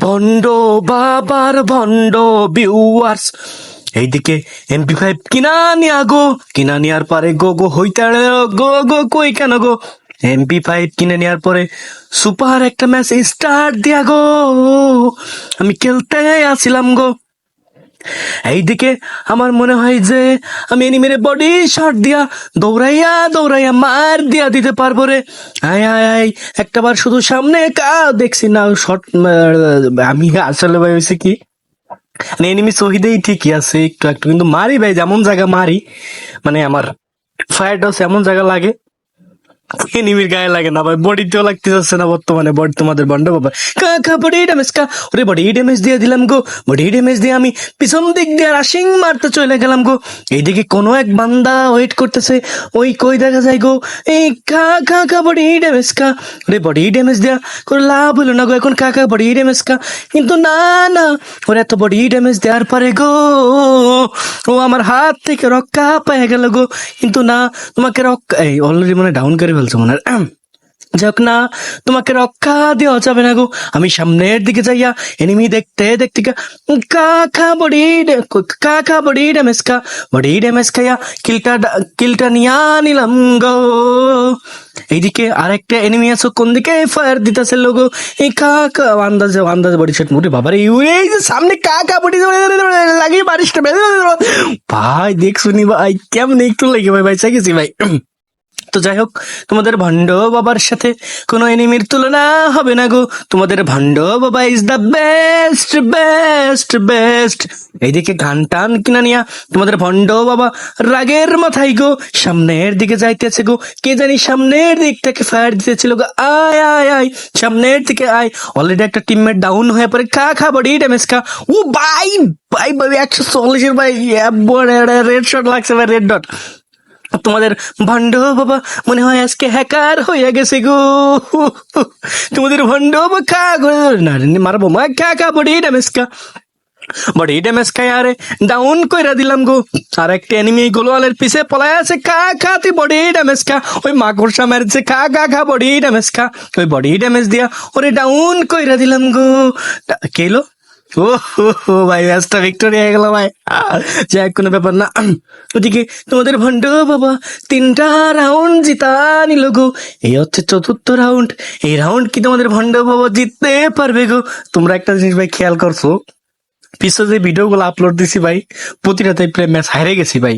ভণ্ড বাবার ভণ্ড বিউয়ার্স এইদিকে এমপি ফাইভ কিনা নিয়া গো, কিনা নেওয়ার পরে গো গো হইতে গো গো কই কেন গো? এমপি ফাইভ কিনে নেওয়ার পরে সুপার একটা ম্যাচ স্টার্ট দিয়া গো। আমি খেলতে আসিলাম গো। এইদিকে আমার মনে হয় যে আমি এনিমেরে বডি শট দিয়া দৌড়াইয়া দৌড়াইয়া মার দিয়া দিতে পারব রে। আয় আয় আয় একটা বার শুধু সামনে কা, দেখছি না শট আমি আসলে ভাই হয়েছে কি? মানে এনিমি শহীদেই ঠিকই আছে, একটু একটু, কিন্তু মারি ভাই, যেমন জায়গা মারি মানে আমার ফায়ার ডস এমন জায়গা লাগে এনিমির গায়ে লাগে না ভাই বডিতেও লাগতে যাচ্ছে না বর্তমানে বডি তোমাদের বন্ড বাবা কা কা বডি ড্যামেজ কা, ওরে বডি ড্যামেজ দিয়ে দিলাম গো বডি ড্যামেজ দিয়ে আমি পিছন দিক দিয়ে রাশিং মারতে চলে গেলাম গো। এইদিকে কোনো এক বান্দা ওয়েট করতেছে, ওই কই দেখা যায় গো? এই কা কা বডি ড্যামেজ কা। ওরে বডি ড্যামেজ দেয়া করে লাভ হলো না গো, এখন কা কা বডি ড্যামেজ কা। কিন্তু না না, ওরে এত বডি ড্যামেজ দেওয়ার পরে গো, ও আমার হাত থেকে রক্ষা পেয়ে গেল গো। কিন্তু না, তোমাকে রক্ষা এই অলরেডি মানে ডাউন করে ফেলছো মনে যাক না, তোমাকে রক্ষা দেওয়া যাবে না গো। আমি সামনের দিকে যাইয়া এনিমি দেখতে দেখতে কা খা বডি কা খা বডি ড্যামেজ খা বডি ড্যামেজ খাইয়া কিলটা কিলটা নিয়া নিলাম গো। এইদিকে আরেকটা এনিমি আছো, কোন দিকে ফায়ার দিতেছে লোগো? এই কা কা আন্দাজে আন্দাজে বডি শট মোটে বাবারে, এই যে সামনে কা কা বডি লাগিয়ে বারিশ ভাই দেখ শুনি ভাই, কেমন একটু লেগে ভাই ভাই চাইছি ভাই। তো যাই হোক তোমাদের ভণ্ড বাবার সাথে কোনো এনিমির তুলনা হবে না গো। তোমাদের ভণ্ড বাবা is the best best best এইদিকে গান টান কিনা নিয়া তোমাদের ভণ্ড বাবা রাগের মাথায় গো। সামনের দিকে যাইতেছে গো। কে জানি সামনের দিকটাকে ফায়ার দিতেছিল গো। আয় আয় আয়, সামনের দিকে আয়। অলরেডি একটা টিমমেট ডাউন হয়ে পড়ে। খা খা বডি ড্যামেজ খা। ও বাই ভাই ভাই, একশো চল্লিশের ভাই রেড শট লাগছে ভাই রেড ডট তোমাদের ভণ্ড বাবা মনে হয় আজকে হ্যাকার হয়ে গেছে গো। তোমাদের ভণ্ড বাবা খা মারবো মা খা খা বডি খা বডি ড্যামেজ খাই আরে ডাউন কইরা দিলাম গো। আর একটা এনিমি গোলওয়ালের পিছে পলায় আছে খা খা তুই বডি ড্যামেজ খা ওই মাকড়সা মারছে খা খা খা বডি ড্যামেজ খা ওই বডি ড্যামেজ দিয়া ওরে ডাউন কইরা দিলাম গো। কেলো ও ভাই, ম্যাচটা ভিক্টোরি হয়ে গেল, ভাই। যাই কোনো ব্যাপার না। ওদিকে তোমাদের ভণ্ড, বাবা, তিনটা রাউন্ড জিতা নিল গো। এই হচ্ছে চতুর্থ রাউন্ড এই রাউন্ড কি তোমাদের ভণ্ড, বাবা, জিততে পারবে গো? তোমরা একটা জিনিস, ভাই, খেয়াল করছ। পিছনে যে ভিডিওগুলো আপলোড দিছি ভাই প্রতিটাতে প্রায় ম্যাচ হারে গেছি ভাই।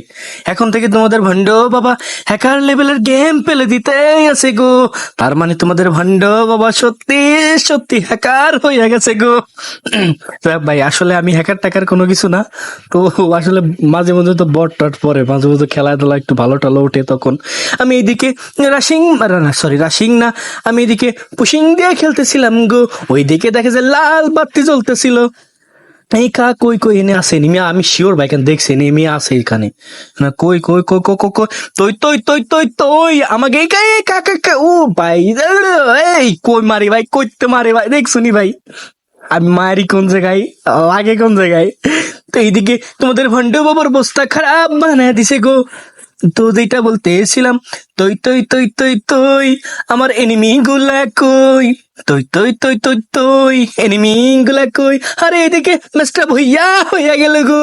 এখন থেকে তোমাদের ভণ্ড বাবা হ্যাকার লেভেলের গেম পেলে দিতেই আছে গো। তার মানে তোমাদের ভণ্ড বাবা সত্যি সত্যি হ্যাকার হয়ে গেছে গো। ভাই, আসলে আমি হ্যাকার টাকার কোনো কিছু না। তো আসলে মাঝে মধ্যে তো বট টট পরে, মাঝে মধ্যে খেলাধুলা একটু ভালো টালো ওঠে তখন। আমি এইদিকে রাশিং না সরি রাশিং না, আমি এদিকে পুশিং দিয়ে খেলতেছিলাম গো। ওইদিকে দেখে যে লাল বাতি জ্বলতেছিল। এই কা, কই কই, এনে আছে, নিমিয়া, আমি শিওর ভাই এখানে দেখছি নেমে আছে এখানে। না, কই কই কই কই কই তই তই তই তই তই, আমাকে এই কা এই কা কা ও ভাই এই, কই মারি ভাই, কইতে মারি ভাই, দেখ, শুনি ভাই, আমি মারি কোন জায়গায় আগে কোন জায়গায়, তো এইদিকে তোমাদের ভন্ডু বাবার বস্তা খারাপ বানায় দিছে গো। তো যেটা বলতে এসেছিলাম তই তই তই তই তই আমার এনিমি গুলা কই? তই তই তই তই তই এনিমি গুলা কই? আরে এদিকে মাস্টার ভইয়া হইয়া গেল গো।